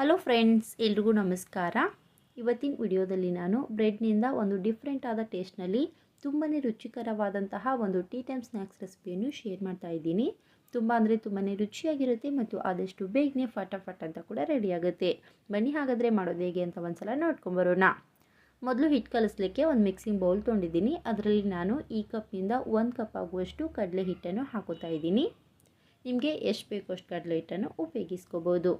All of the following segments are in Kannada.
ಹಲೋ ಫ್ರೆಂಡ್ಸ್ ಎಲ್ರಿಗೂ ನಮಸ್ಕಾರ. ಇವತ್ತಿನ ವಿಡಿಯೋದಲ್ಲಿ ನಾನು ಬ್ರೆಡ್ನಿಂದ ಒಂದು ಡಿಫ್ರೆಂಟ್ ಆದ ಟೇಸ್ಟ್ನಲ್ಲಿ ತುಂಬಾ ರುಚಿಕರವಾದಂತಹ ಒಂದು ಟೀ ಟೈಮ್ ಸ್ನ್ಯಾಕ್ಸ್ ರೆಸಿಪಿಯನ್ನು ಶೇರ್ ಮಾಡ್ತಾ ಇದ್ದೀನಿ. ತುಂಬ ಅಂದರೆ ತುಂಬಾ ರುಚಿಯಾಗಿರುತ್ತೆ ಮತ್ತು ಆದಷ್ಟು ಬೇಗನೆ ಫಟಾಫಟ್ ಅಂತ ಕೂಡ ರೆಡಿಯಾಗುತ್ತೆ ಬನ್ನಿ ಹಾಗಾದರೆ ಮಾಡೋದು ಹೇಗೆ ಅಂತ ಒಂದ್ಸಲ ನೋಡ್ಕೊಂಬರೋಣ ಮೊದಲು ಹಿಟ್ಟು ಕಲಿಸ್ಲಿಕ್ಕೆ ಒಂದು ಮಿಕ್ಸಿಂಗ್ ಬೌಲ್ ತೊಗೊಂಡಿದ್ದೀನಿ ಅದರಲ್ಲಿ ನಾನು ಈ ಕಪ್ನಿಂದ ಒಂದು ಕಪ್ ಆಗುವಷ್ಟು ಕಡಲೆ ಹಿಟ್ಟನ್ನು ಹಾಕೋತಾ ಇದ್ದೀನಿ. ನಿಮಗೆ ಎಷ್ಟು ಬೇಕೋ ಅಷ್ಟು ಕಡಲೆ ಹಿಟ್ಟನ್ನು ಉಪಯೋಗಿಸ್ಕೋಬೋದು.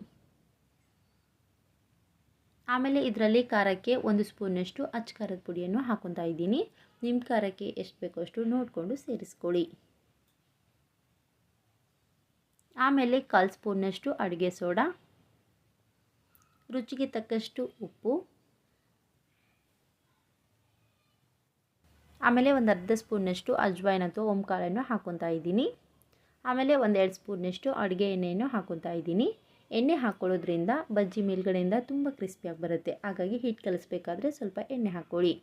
ಆಮೇಲೆ ಇದರಲ್ಲಿ ಖಾರಕ್ಕೆ ಒಂದು ಸ್ಪೂನಷ್ಟು ಅಚ್ಚ ಖಾರದ ಪುಡಿಯನ್ನು ಹಾಕೊತಾ ಇದ್ದೀನಿ. ನಿಮ್ಮ ಖಾರಕ್ಕೆ ಎಷ್ಟು ಬೇಕೋ ಅಷ್ಟು ನೋಡಿಕೊಂಡು ಸೇರಿಸ್ಕೊಳ್ಳಿ. ಆಮೇಲೆ ಕಾಲು ಸ್ಪೂನ್ನಷ್ಟು ಅಡುಗೆ ಸೋಡಾ. ರುಚಿಗೆ ತಕ್ಕಷ್ಟು ಉಪ್ಪು. ಆಮೇಲೆ ಒಂದು ಅರ್ಧ ಸ್ಪೂನ್ನಷ್ಟು ಅಜ್ವಾಯಿನ್ ಅಥವಾ ಓಂಕಾಳನ್ನು ಹಾಕೊತಾ ಇದ್ದೀನಿ. ಆಮೇಲೆ ಒಂದೆರಡು ಸ್ಪೂನ್ನಷ್ಟು ಅಡುಗೆ ಎಣ್ಣೆಯನ್ನು ಹಾಕೊತಾ ಇದ್ದೀನಿ. ಎಣ್ಣೆ ಹಾಕೊಳ್ಳೋದ್ರಿಂದ ಬಜ್ಜಿ ಮೇಲ್ಗಡೆಯಿಂದ ತುಂಬ ಕ್ರಿಸ್ಪಿಯಾಗಿ ಬರುತ್ತೆ. ಹಾಗಾಗಿ ಹಿಟ್ಟು ಕಲಿಸ್ಬೇಕಾದ್ರೆ ಸ್ವಲ್ಪ ಎಣ್ಣೆ ಹಾಕ್ಕೊಳ್ಳಿ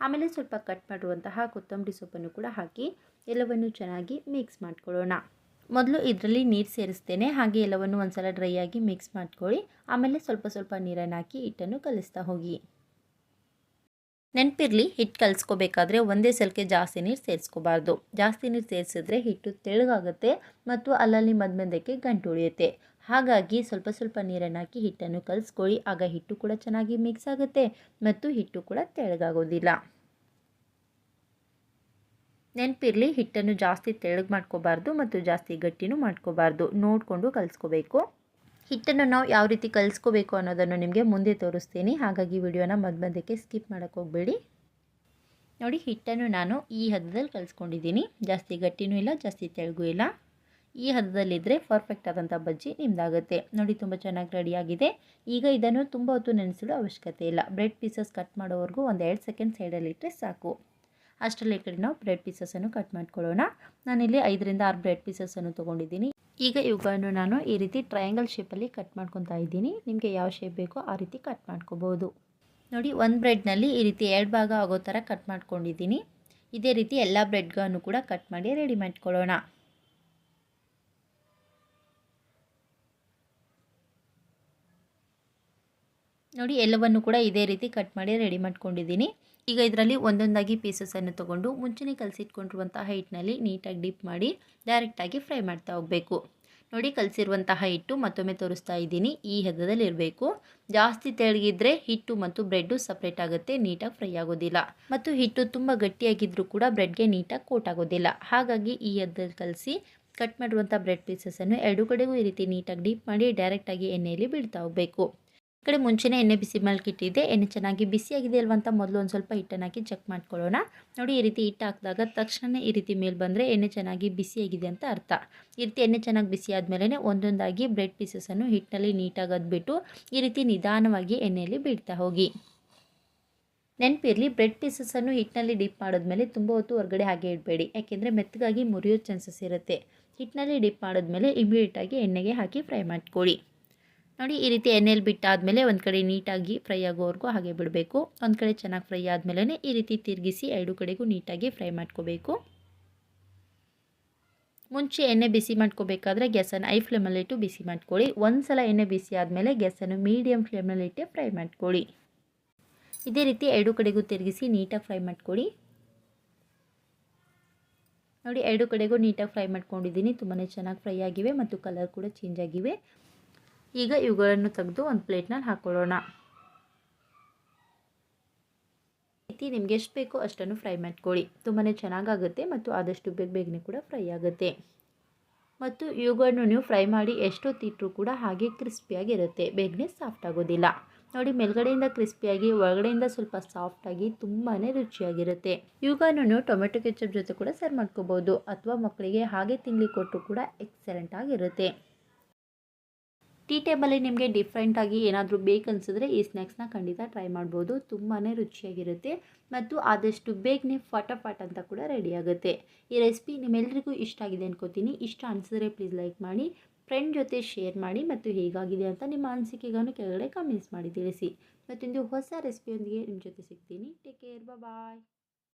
ಆಮೇಲೆ ಸ್ವಲ್ಪ ಕಟ್ ಮಾಡಿರುವಂತಹ ಕೊತ್ತಂಬರಿ ಸೊಪ್ಪನ್ನು ಕೂಡ ಹಾಕಿ ಎಲ್ಲವನ್ನು ಚೆನ್ನಾಗಿ ಮಿಕ್ಸ್ ಮಾಡ್ಕೊಳ್ಳೋಣ. ಮೊದಲು ಇದರಲ್ಲಿ ನೀರು ಸೇರಿಸ್ತೇನೆ. ಹಾಗೆ ಎಲ್ಲವನ್ನು ಒಂದು ಸಲ ಡ್ರೈ ಆಗಿ ಮಿಕ್ಸ್ ಮಾಡ್ಕೊಳ್ಳಿ. ಆಮೇಲೆ ಸ್ವಲ್ಪ ಸ್ವಲ್ಪ ನೀರನ್ನು ಹಾಕಿ ಹಿಟ್ಟನ್ನು ಕಲಿಸ್ತಾ ಹೋಗಿ. ನೆನಪಿರಲಿ ಹಿಟ್ಟು ಕಲಿಸ್ಕೋಬೇಕಾದ್ರೆ ಒಂದೇ ಸಲಕ್ಕೆ ಜಾಸ್ತಿ ನೀರು ಸೇರಿಸ್ಕೋಬಾರ್ದು. ಜಾಸ್ತಿ ನೀರು ಸೇರಿಸಿದ್ರೆ ಹಿಟ್ಟು ತೆಳುಗಾಗುತ್ತೆ ಮತ್ತು ಅಲ್ಲಲ್ಲಿ ಮಧ್ಯಕ್ಕೆ ಗಂಟು ಉಳಿಯುತ್ತೆ. ಹಾಗಾಗಿ ಸ್ವಲ್ಪ ಸ್ವಲ್ಪ ನೀರನ್ನು ಹಾಕಿ ಹಿಟ್ಟನ್ನು ಕಲಿಸ್ಕೊಳ್ಳಿ. ಆಗ ಹಿಟ್ಟು ಕೂಡ ಚೆನ್ನಾಗಿ ಮಿಕ್ಸ್ ಆಗುತ್ತೆ ಮತ್ತು ಹಿಟ್ಟು ಕೂಡ ತೆಳಗಾಗೋದಿಲ್ಲ ನೆನಪಿರಲಿ, ಹಿಟ್ಟನ್ನು ಜಾಸ್ತಿ ತೆಳಗೆ ಮಾಡ್ಕೋಬಾರ್ದು ಮತ್ತು ಜಾಸ್ತಿ ಗಟ್ಟಿನೂ ಮಾಡ್ಕೋಬಾರ್ದು. ನೋಡಿಕೊಂಡು ಕಲಿಸ್ಕೋಬೇಕು. ಹಿಟ್ಟನ್ನು ನಾವು ಯಾವ ರೀತಿ ಕಲಿಸ್ಕೋಬೇಕು ಅನ್ನೋದನ್ನು ನಿಮಗೆ ಮುಂದೆ ತೋರಿಸ್ತೀನಿ. ಹಾಗಾಗಿ ವಿಡಿಯೋನ ಮಧ್ಯ ಸ್ಕಿಪ್ ಮಾಡೋಕ್ಕೆ ಹೋಗಬೇಡಿ. ನೋಡಿ, ಹಿಟ್ಟನ್ನು ನಾನು ಈ ಹದದಲ್ಲಿ ಕಲಿಸ್ಕೊಂಡಿದ್ದೀನಿ. ಜಾಸ್ತಿ ಗಟ್ಟಿನೂ ಇಲ್ಲ, ಜಾಸ್ತಿ ತೆಳಗೂ ಇಲ್ಲ. ಈ ಹದದಲ್ಲಿದ್ದರೆ ಪರ್ಫೆಕ್ಟ್ ಆದಂಥ ಬಜ್ಜಿ ನಿಮ್ಮದಾಗುತ್ತೆ ನೋಡಿ ತುಂಬ ಚೆನ್ನಾಗಿ ರೆಡಿಯಾಗಿದೆ ಈಗ ಇದನ್ನು ತುಂಬ ಹೊತ್ತು ನೆನೆಸಿಡೋ ಅವಶ್ಯಕತೆ ಇಲ್ಲ. ಬ್ರೆಡ್ ಪೀಸಸ್ ಕಟ್ ಮಾಡೋವರೆಗೂ ಒಂದು ಎರಡು ಸೆಕೆಂಡ್ ಸೈಡಲ್ಲಿಟ್ಟರೆ ಸಾಕು. ಅಷ್ಟರಲ್ಲಿ ಕಡೆ ನಾವು ಬ್ರೆಡ್ ಪೀಸಸ್ಸನ್ನು ಕಟ್ ಮಾಡ್ಕೊಳ್ಳೋಣ. ನಾನಿಲ್ಲಿ ಐದರಿಂದ ಆರು ಬ್ರೆಡ್ ಪೀಸಸನ್ನು ತೊಗೊಂಡಿದ್ದೀನಿ. ಈಗ ಇವುಗಳನ್ನು ನಾನು ಈ ರೀತಿ ಟ್ರಯಾಂಗಲ್ ಶೇಪಲ್ಲಿ ಕಟ್ ಮಾಡ್ಕೊತಾ ಇದ್ದೀನಿ. ನಿಮಗೆ ಯಾವ ಶೇಪ್ ಬೇಕೋ ಆ ರೀತಿ ಕಟ್ ಮಾಡ್ಕೋಬೋದು. ನೋಡಿ, ಒಂದು ಬ್ರೆಡ್ನಲ್ಲಿ ಈ ರೀತಿ ಎರಡು ಭಾಗ ಆಗೋ ಥರ ಕಟ್ ಮಾಡ್ಕೊಂಡಿದ್ದೀನಿ. ಇದೇ ರೀತಿ ಎಲ್ಲ ಬ್ರೆಡ್ಗಳನ್ನು ಕೂಡ ಕಟ್ ಮಾಡಿ ರೆಡಿ ಮಾಡ್ಕೊಳ್ಳೋಣ. ನೋಡಿ, ಎಲ್ಲವನ್ನು ಕೂಡ ಇದೇ ರೀತಿ ಕಟ್ ಮಾಡಿ ರೆಡಿ ಮಾಡ್ಕೊಂಡಿದ್ದೀನಿ. ಈಗ ಇದರಲ್ಲಿ ಒಂದೊಂದಾಗಿ ಪೀಸಸನ್ನು ತೊಗೊಂಡು ಮುಂಚೆನೇ ಕಲಸಿಟ್ಕೊಂಡಿರುವಂತಹ ಹೈಟ್ನಲ್ಲಿ ನೀಟಾಗಿ ಡಿಪ್ ಮಾಡಿ ಡೈರೆಕ್ಟಾಗಿ ಫ್ರೈ ಮಾಡ್ತಾ ಹೋಗಬೇಕು. ನೋಡಿ, ಕಲಸಿರುವಂತಹ ಹಿಟ್ಟು ಮತ್ತೊಮ್ಮೆ ತೋರಿಸ್ತಾ ಇದ್ದೀನಿ. ಈ ಹದದಲ್ಲಿ ಇರಬೇಕು. ಜಾಸ್ತಿ ತೆಳಗಿದ್ರೆ ಹಿಟ್ಟು ಮತ್ತು ಬ್ರೆಡ್ಡು ಸಪ್ರೇಟ್ ಆಗುತ್ತೆ, ನೀಟಾಗಿ ಫ್ರೈ ಆಗೋದಿಲ್ಲ. ಮತ್ತು ಹಿಟ್ಟು ತುಂಬ ಗಟ್ಟಿಯಾಗಿದ್ದರೂ ಕೂಡ ಬ್ರೆಡ್ಗೆ ನೀಟಾಗಿ ಕೋಟ್ ಆಗೋದಿಲ್ಲ. ಹಾಗಾಗಿ ಈ ಹದದಲ್ಲಿ ಕಲಸಿ ಕಟ್ ಮಾಡಿರುವಂಥ ಬ್ರೆಡ್ ಪೀಸಸನ್ನು ಎರಡು ಕಡೆಗೂ ಈ ರೀತಿ ನೀಟಾಗಿ ಡೀಪ್ ಮಾಡಿ ಡೈರೆಕ್ಟಾಗಿ ಎಣ್ಣೆಯಲ್ಲಿ ಬೀಳ್ತಾ ಹೋಗಬೇಕು. ಕಡೆ ಮುಂಚೆನೇ ಎಣ್ಣೆ ಬಿಸಿ ಇಟ್ಟಿದ್ದೆ ಎಣ್ಣೆ ಚೆನ್ನಾಗಿ ಬಿಸಿಯಾಗಿದೆ ಅಲ್ವ ಅಂತ ಮೊದಲು ಒಂದು ಸ್ವಲ್ಪ ಹಿಟ್ಟನ್ನು ಹಾಕಿ ಚೆಕ್ ಮಾಡ್ಕೊಳ್ಳೋಣ. ನೋಡಿ ಈ ರೀತಿ ಹಿಟ್ಟು ಹಾಕಿದಾಗ ತಕ್ಷಣವೇ ಈ ರೀತಿ ಮೇಲೆ ಬಂದರೆ ಎಣ್ಣೆ ಚೆನ್ನಾಗಿ ಬಿಸಿಯಾಗಿದೆ ಅಂತ ಅರ್ಥ. ಈ ರೀತಿ ಎಣ್ಣೆ ಚೆನ್ನಾಗಿ ಬಿಸಿ ಆದಮೇಲೆ ಒಂದೊಂದಾಗಿ ಬ್ರೆಡ್ ಪೀಸಸನ್ನು ಹಿಟ್ಟಿನಲ್ಲಿ ನೀಟಾಗಿ ಅದ್ಬಿಟ್ಟು ಈ ರೀತಿ ನಿಧಾನವಾಗಿ ಎಣ್ಣೆಯಲ್ಲಿ ಬಿಡ್ತಾ ಹೋಗಿ. ನೆನಪಿರಲಿ ಬ್ರೆಡ್ ಪೀಸಸನ್ನು ಹಿಟ್ಟಿನಲ್ಲಿ ಡಿಪ್ ಮಾಡಿದ್ಮೇಲೆ ತುಂಬ ಹೊತ್ತು ಹೊರಗಡೆ ಹಾಗೆ ಇಡಬೇಡಿ. ಯಾಕೆಂದರೆ ಮೆತ್ತಗಾಗಿ ಮುರಿಯೋ ಚಾನ್ಸಸ್ ಇರುತ್ತೆ. ಹಿಟ್ಟಿನಲ್ಲಿ ಡಿಪ್ ಮಾಡಿದ್ಮೇಲೆ ಇಮಿಡಿಯೇಟಾಗಿ ಎಣ್ಣೆಗೆ ಹಾಕಿ ಫ್ರೈ ಮಾಡ್ಕೊಳ್ಳಿ. ನೋಡಿ, ಈ ರೀತಿ ಎಣ್ಣೆಯಲ್ಲಿ ಬಿಟ್ಟಾದಮೇಲೆ ಒಂದು ಕಡೆ ನೀಟಾಗಿ ಫ್ರೈ ಆಗೋವರೆಗೂ ಹಾಗೆ ಬಿಡಬೇಕು. ಒಂದು ಕಡೆ ಚೆನ್ನಾಗಿ ಫ್ರೈ ಆದಮೇಲೆ ಈ ರೀತಿ ತಿರುಗಿಸಿ ಎರಡು ಕಡೆಗೂ ನೀಟಾಗಿ ಫ್ರೈ ಮಾಡ್ಕೋಬೇಕು. ಮುಂಚೆ ಎಣ್ಣೆ ಬಿಸಿ ಮಾಡ್ಕೋಬೇಕಾದ್ರೆ ಗ್ಯಾಸನ್ನು ಐ ಫ್ಲೇಮಲ್ಲಿಟ್ಟು ಬಿಸಿ ಮಾಡ್ಕೊಳ್ಳಿ. ಒಂದು ಸಲ ಎಣ್ಣೆ ಬಿಸಿ ಆದಮೇಲೆ ಗ್ಯಾಸನ್ನು ಮೀಡಿಯಮ್ ಫ್ಲೇಮಲ್ಲಿಟ್ಟೆ ಫ್ರೈ ಮಾಡ್ಕೊಳ್ಳಿ. ಇದೇ ರೀತಿ ಎರಡು ಕಡೆಗೂ ತಿರುಗಿಸಿ ನೀಟಾಗಿ ಫ್ರೈ ಮಾಡ್ಕೊಳ್ಳಿ. ನೋಡಿ, ಎರಡು ಕಡೆಗೂ ನೀಟಾಗಿ ಫ್ರೈ ಮಾಡ್ಕೊಂಡಿದ್ದೀನಿ. ತುಂಬಾ ಚೆನ್ನಾಗಿ ಫ್ರೈ ಆಗಿವೆ ಮತ್ತು ಕಲರ್ ಕೂಡ ಚೇಂಜ್ ಆಗಿವೆ. ಈಗ ಇವುಗಳನ್ನು ತೆಗೆದು ಒಂದು ಪ್ಲೇಟ್ನಲ್ಲಿ ಹಾಕೊಳ್ಳೋಣ. ರೀತಿ ನಿಮಗೆ ಎಷ್ಟು ಬೇಕೋ ಅಷ್ಟನ್ನು ಫ್ರೈ ಮಾಡ್ಕೊಳ್ಳಿ. ತುಂಬಾ ಚೆನ್ನಾಗಾಗುತ್ತೆ ಮತ್ತು ಆದಷ್ಟು ಬೇಗ ಬೇಗನೆ ಕೂಡ ಫ್ರೈ ಆಗುತ್ತೆ. ಮತ್ತು ಇವುಗಳನ್ನು ನೀವು ಫ್ರೈ ಮಾಡಿ ಎಷ್ಟೊತ್ತಿಟ್ಟರೂ ಕೂಡ ಹಾಗೆ ಕ್ರಿಸ್ಪಿಯಾಗಿರುತ್ತೆ ಬೇಗನೆ ಸಾಫ್ಟ್ ಆಗೋದಿಲ್ಲ. ನೋಡಿ, ಮೇಲ್ಗಡೆಯಿಂದ ಕ್ರಿಸ್ಪಿಯಾಗಿ ಒಳಗಡೆಯಿಂದ ಸ್ವಲ್ಪ ಸಾಫ್ಟಾಗಿ ತುಂಬಾ ರುಚಿಯಾಗಿರುತ್ತೆ. ಇವುಗಳನ್ನು ಟೊಮೆಟೊ ಕೆಚಪ್ ಜೊತೆ ಕೂಡ ಸರ್ವ್ ಮಾಡ್ಕೋಬೋದು. ಅಥವಾ ಮಕ್ಕಳಿಗೆ ಹಾಗೆ ತಿಂಡಿ ಕೊಟ್ಟರು ಕೂಡ ಎಕ್ಸಲೆಂಟ್ ಆಗಿರುತ್ತೆ. ಟೀ ಟೇಬಲ್ಲಿ ನಿಮಗೆ ಡಿಫ್ರೆಂಟಾಗಿ ಏನಾದರೂ ಬೇಕನ್ಸಿದ್ರೆ ಈ ಸ್ನ್ಯಾಕ್ಸ್ನ ಖಂಡಿತ ಟ್ರೈ ಮಾಡ್ಬೋದು. ತುಂಬಾ ರುಚಿಯಾಗಿರುತ್ತೆ ಮತ್ತು ಆದಷ್ಟು ಬೇಗನೆ ಫಟಾಫಟ್ ಅಂತ ಕೂಡ ರೆಡಿಯಾಗುತ್ತೆ ಈ ರೆಸಿಪಿ ನಿಮ್ಮೆಲ್ಲರಿಗೂ ಇಷ್ಟ ಆಗಿದೆ ಅನ್ಕೋತೀನಿ. ಇಷ್ಟ ಅನಿಸಿದ್ರೆ ಪ್ಲೀಸ್ ಲೈಕ್ ಮಾಡಿ ಫ್ರೆಂಡ್ ಜೊತೆ ಶೇರ್ ಮಾಡಿ ಮತ್ತು ಹೇಗಾಗಿದೆ ಅಂತ ನಿಮ್ಮ ಅನಿಸಿಕೆಗಳನ್ನು ಕೆಳಗಡೆ ಕಮೆಂಟ್ಸ್ ಮಾಡಿ ತಿಳಿಸಿ. ಮತ್ತೊಂದು ಹೊಸ ರೆಸಿಪಿಯೊಂದಿಗೆ ನಿಮ್ಮ ಜೊತೆ ಸಿಗ್ತೀನಿ. Take care bye